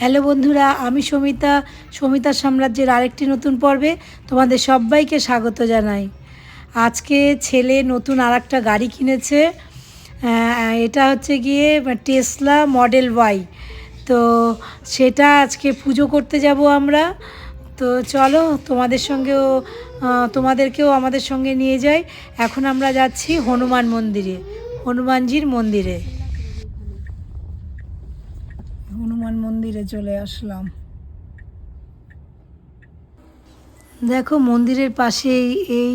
Hello বন্ধুরা, আমি সমিতা। সমিতা সাম্রাজ্যের আরেকটি নতুন পর্বে তোমাদের সবাইকে স্বাগত জানাই। আজকে ছেলে নতুন আর একটা গাড়ি কিনেছে। এটা হচ্ছে গিয়ে টেসলা মডেল ওয়াই তো সেটা আজকে পুজো করতে যাব আমরা। তো চলো তোমাদের সঙ্গেও তোমাদেরকেও আমাদের সঙ্গে নিয়ে যাই। এখন আমরা যাচ্ছি হনুমান মন্দিরে, হনুমানজির মন্দিরে। হনুমান মন্দিরে চলে আসলাম। দেখো, মন্দিরের পাশেই এই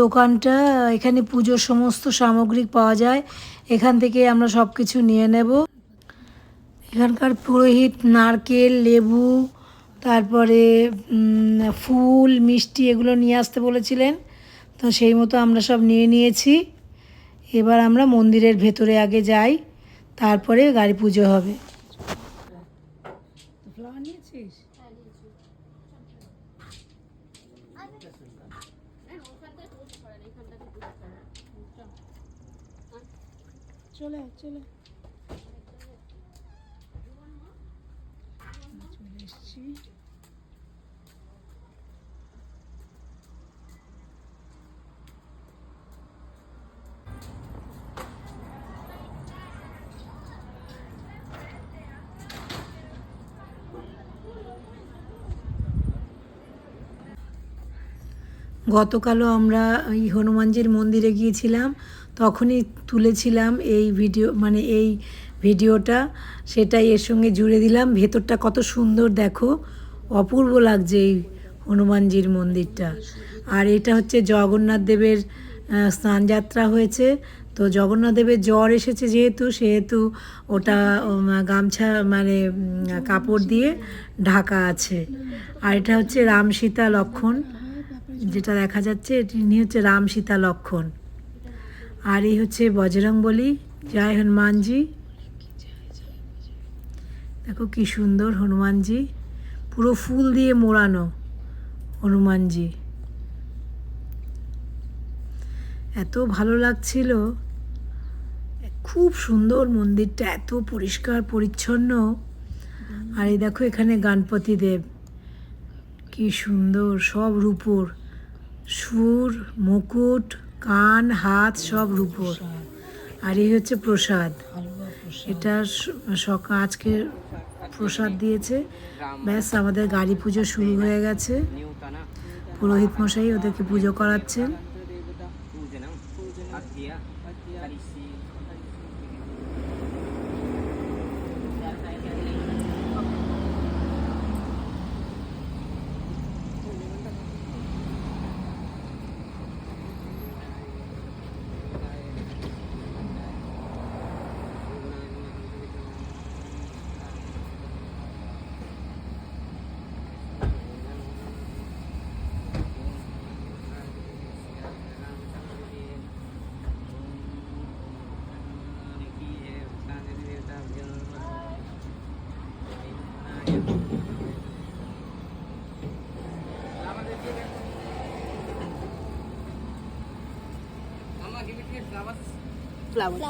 দোকানটা, এখানে পুজোর সমস্ত সামগ্রী পাওয়া যায়। এখান থেকে আমরা সব কিছু নিয়ে নেব। এখানকার পুরোহিত নারকেল, লেবু, তারপরে ফুল, মিষ্টি এগুলো নিয়ে আসতে বলেছিলেন। তো সেই মতো আমরা সব নিয়ে নিয়েছি। এবার আমরা মন্দিরের ভেতরে আগে যাই, তারপরে গাড়ি পুজো হবে। চলে চলে। এসছি গতকালও আমরা এই হনুমানজির মন্দিরে গিয়েছিলাম। তখনই তুলেছিলাম এই ভিডিও মানে এই ভিডিওটা। সেটাই এর সঙ্গে জুড়ে দিলাম। ভেতরটা কত সুন্দর দেখো। অপূর্ব লাগছে এই হনুমানজির মন্দিরটা। আর এটা হচ্ছে জগন্নাথ দেবের স্নানযাত্রা হয়েছে। তো জগন্নাথ দেবের জ্বর এসেছে যেহেতু, সেহেতু ওটা গামছা মানে কাপড় দিয়ে ঢাকা আছে। আর এটা হচ্ছে রাম সীতা লক্ষণ, যেটা দেখা যাচ্ছে ইনি হচ্ছে রাম সীতা লক্ষণ। আর এই হচ্ছে বজরং বলি। জয় হনুমানজি। দেখো কি সুন্দর হনুমানজি। পুরো ফুল দিয়ে মোড়ানো হনুমানজি। এত ভালো লাগছিল। খুব সুন্দর মন্দিরটা, এত পরিষ্কার, পরিচ্ছন্ন। আর এই দেখো এখানে গণপতি দেব। কি সুন্দর, সব রূপোর। সুর, মুকুট কান, হাত সব রূপোর। আর এই হচ্ছে প্রসাদ। এটা সকাল আজকে প্রসাদ দিয়েছে। ব্যাস, আমাদের গাড়ি পুজো শুরু হয়ে গেছে। পুরোহিত মশাই ওদেরকে পুজো করাচ্ছেন। ఫ్లవర్స్ ఫ్లవర్స్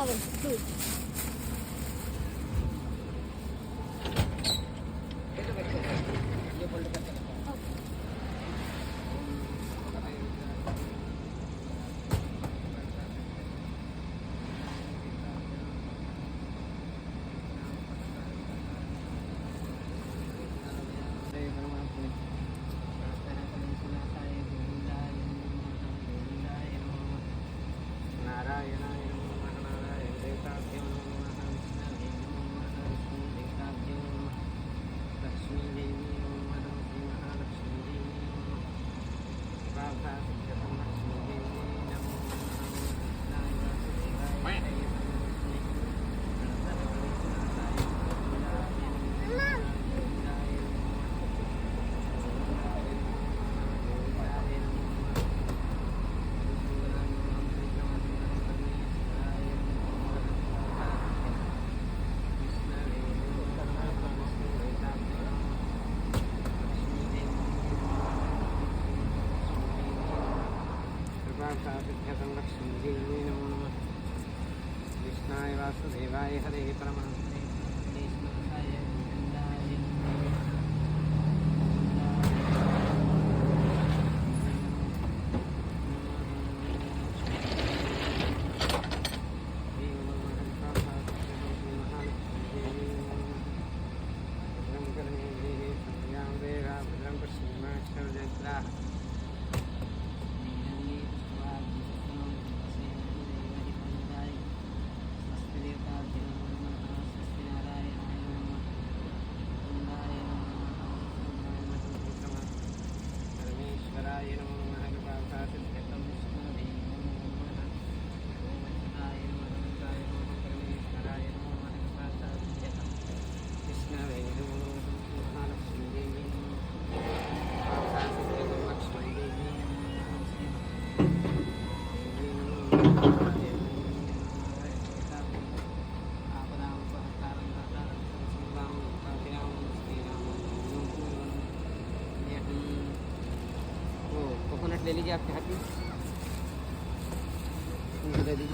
ఫ్లవర్స్ ครับ తాపిభ్యసంరక్షం శ్రీరవీ నమో నమ కృష్ణాయ వాసుదేవాయ హరే పరమాత్మ.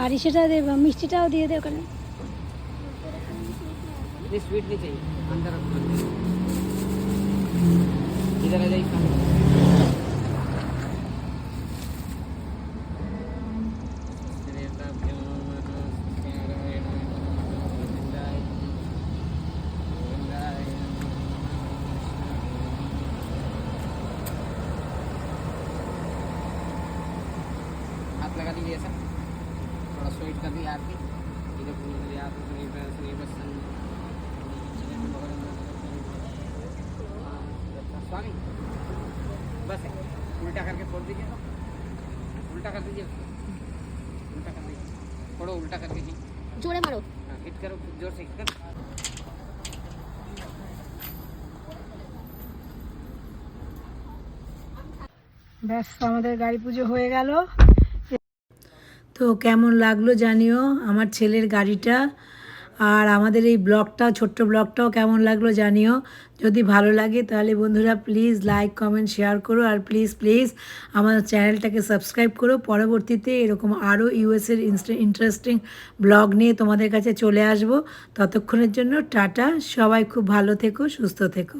আর সেটা দেবে মিষ্টিটাও দিয়ে দে ওখানে नहीं स्वीट नहीं चाहिए अंदर रखो इधर आ जाइए सामने हाथ लगा दीजिए ऐसा थोड़ा स्वीट कर दिया आपकी इधर पूरी कर दिया आप सुनिए बस सुनिए बस स्वामी बस है उल्टा करके फोड़ दीजिए उल्टा कर दीजिए उसको। उल्टा कर दीजिए फोड़ो उल्टा करके जी জোরে মারো हाँ हिट करो जोर से हिट कर ব্যাস আমাদের গাড়ি পুজো হয়ে গেল তো কেমন লাগল জানিও আমার ছেলের গাড়িটা। আর আমাদের এই ব্লগটা ছোট্ট ব্লগটাও কেমন লাগল জানিও। যদি ভালো লাগে তাহলে বন্ধুরা প্লিজ লাইক কমেন্ট শেয়ার করো। আর প্লিজ প্লিজ আমার চ্যানেলটাকে সাবস্ক্রাইব করো। পরবর্তীতে এরকম আরও ইউএসের ইন্টারেস্টিং ব্লগ নিয়ে তোমাদের কাছে চলে আসব। ততক্ষণের জন্য টাটা। সবাই খুব ভালো থেকো, সুস্থ থেকো।